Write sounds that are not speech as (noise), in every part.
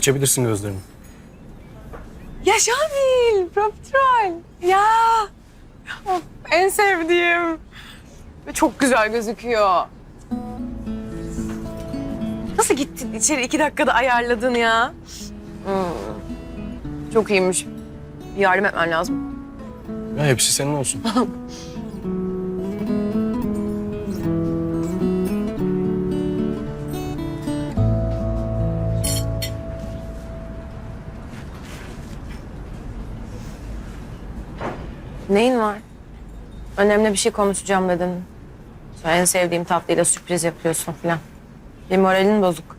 Açabilirsin gözlerini. Ya Şamil, profiterol. Ya. Of, en sevdiğim. Ve Çok güzel gözüküyor. Nasıl gittin içeri iki dakikada ayarladın ya? Hmm. Çok iyiymiş. Yardım etmen lazım. Ya hepsi senin olsun. (laughs) Neyin var? Önemli bir şey konuşacağım dedin. Sonra en sevdiğim tatlıyla sürpriz yapıyorsun falan. Bir moralin bozuk.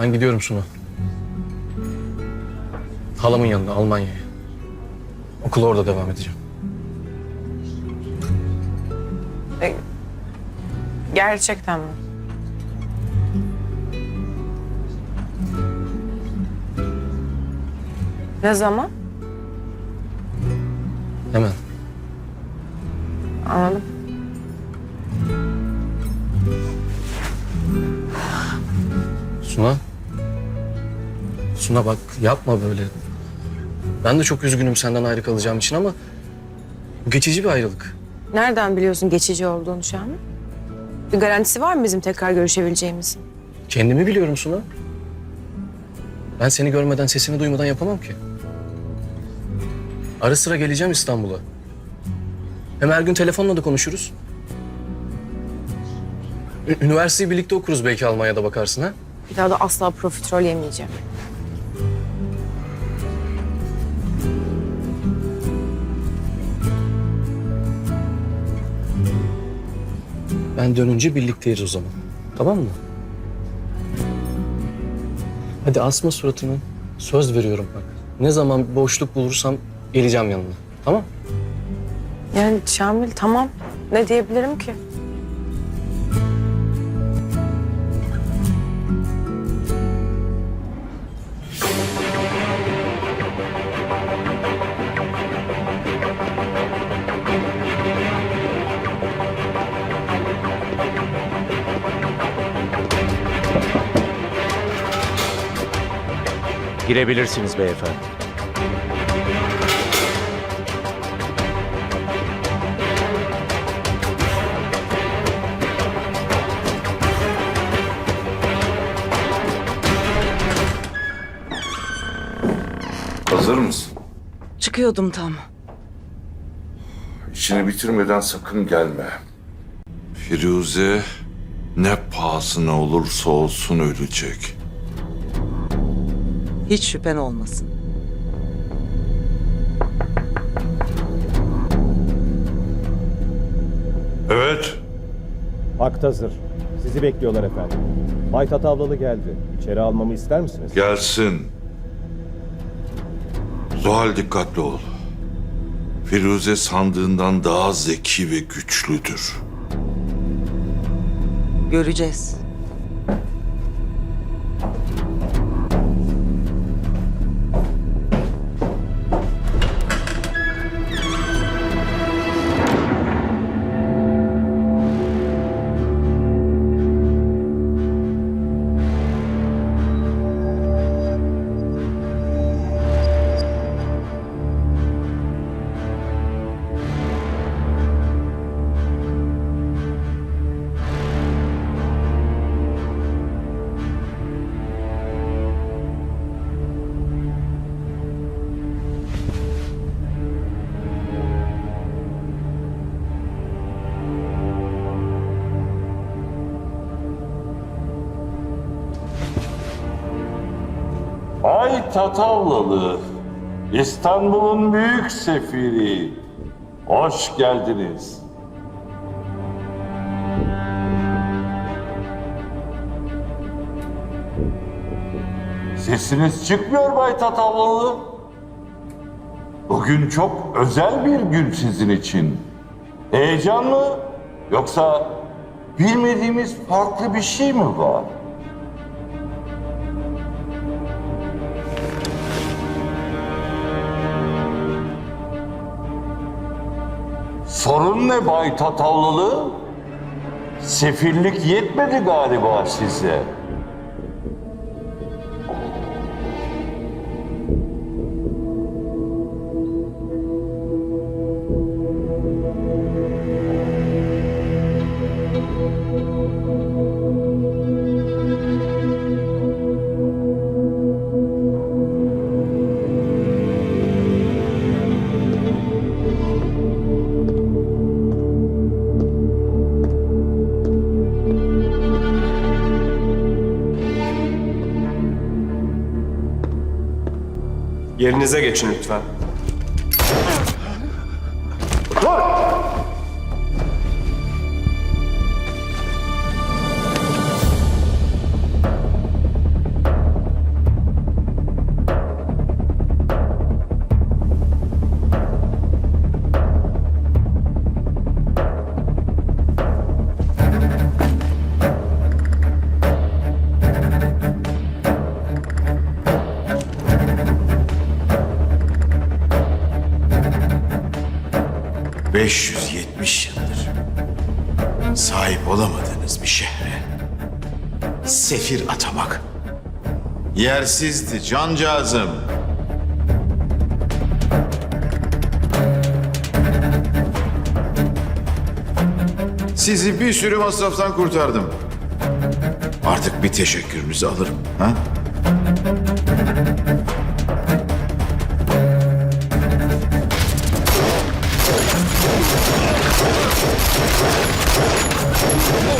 Ben gidiyorum Suna. Halamın yanına Almanya'ya. Okula orada devam edeceğim. E, Gerçekten mi? Ne zaman? Hemen. Anladım. Suna. Suna bak yapma böyle. Ben de çok üzgünüm senden ayrı kalacağım için ama bu geçici bir ayrılık. Nereden biliyorsun geçici olduğunu şu an? Bir garantisi var mı bizim tekrar görüşebileceğimizin? Kendimi biliyorum Suna. Ben seni görmeden, sesini duymadan yapamam ki. Ara sıra geleceğim İstanbul'a. Hem her gün telefonla da konuşuruz. Ü- Üniversiteyi birlikte okuruz belki Almanya'da bakarsın ha. Bir daha da asla profiterol yemeyeceğim. Ben dönünce birlikteyiz o zaman. Tamam mı? Hadi asma suratını. Söz veriyorum bak. Ne zaman boşluk bulursam geleceğim yanına. Tamam? Yani Şamil tamam. Ne diyebilirim ki? Girebilirsiniz beyefendi. Hazır mısın? Çıkıyordum tam. İşini bitirmeden sakın gelme. Firuze ne pahasına olursa olsun ölecek. Hiç şüphen olmasın. Evet. Akt hazır. Sizi bekliyorlar efendim. Bay Tatavlalı geldi. İçeri almamı ister misiniz? Gelsin. Zuhal dikkatli ol. Firuze sandığından daha zeki ve güçlüdür. Göreceğiz. Ay Tatavlalı, İstanbul'un büyük sefiri. Hoş geldiniz. Sesiniz çıkmıyor Bay Tatavlalı. Bugün çok özel bir gün sizin için. Heyecan mı? Yoksa bilmediğimiz farklı bir şey mi var? Sorun ne Bay Tatavlalı? Sefillik yetmedi galiba size. Yerinize geçin lütfen. ...570 yıldır sahip olamadığınız bir şehre sefir atamak yersizdi cancağızım. Sizi bir sürü masraftan kurtardım. Artık bir teşekkürünüzü alırım. Ha?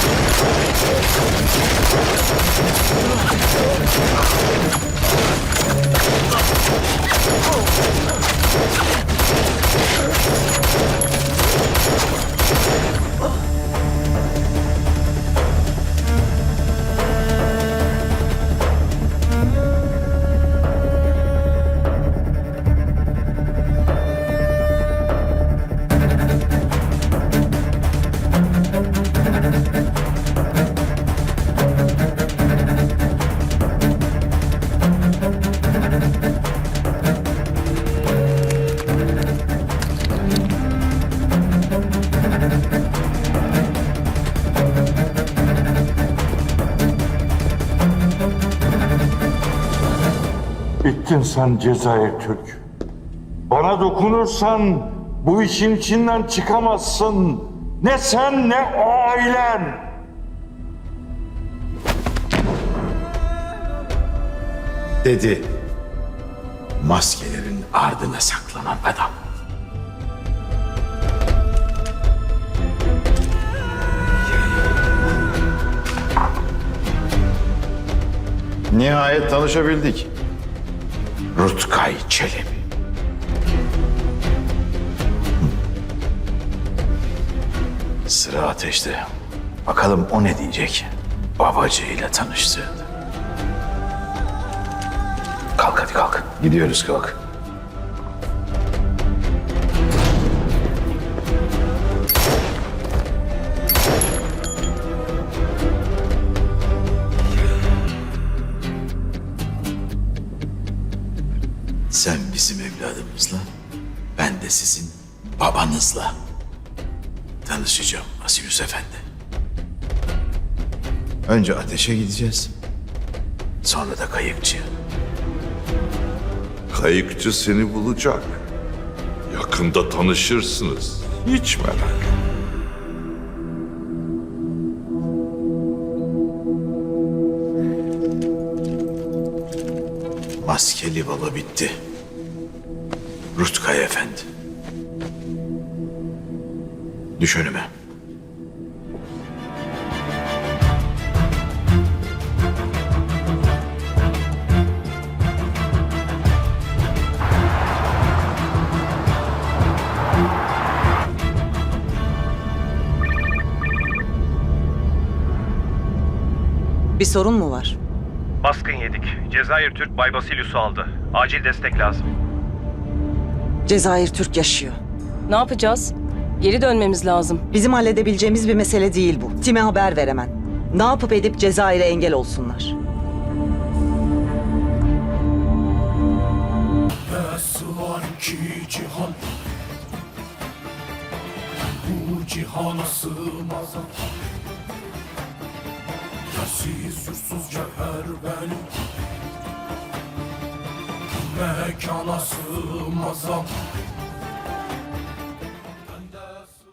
Oh! Bittin sen Cezayir Türk. Bana dokunursan bu işin içinden çıkamazsın. Ne sen ne ailen. Dedi. Maskelerin ardına saklanan adam. Nihayet tanışabildik. Rutkay Çelebi. Sıra ateşte. Bakalım o ne diyecek babacığıyla tanıştığında. Kalk hadi kalk. Gidiyoruz kalk. Sen bizim evladımızla, ben de sizin babanızla tanışacağım Asimus Efendi. Önce ateşe gideceğiz. Sonra da kayıkçıya. Kayıkçı seni bulacak. Yakında tanışırsınız. Hiç merak etme. Maskeli baba bitti. Rutkay Efendi. Düş önüme. Bir sorun mu var? Baskın yedik. Cezayir Türk Bay Basilius'u aldı. Acil destek lazım. Cezayir Türk yaşıyor. Ne yapacağız? Geri dönmemiz lazım. Bizim halledebileceğimiz bir mesele değil bu. Time haber ver hemen. Ne yapıp edip Cezayir'e engel olsunlar. var ki cihan Bu cihana sığmaz Yersiz yursuz cevher benim Mekana sığmazam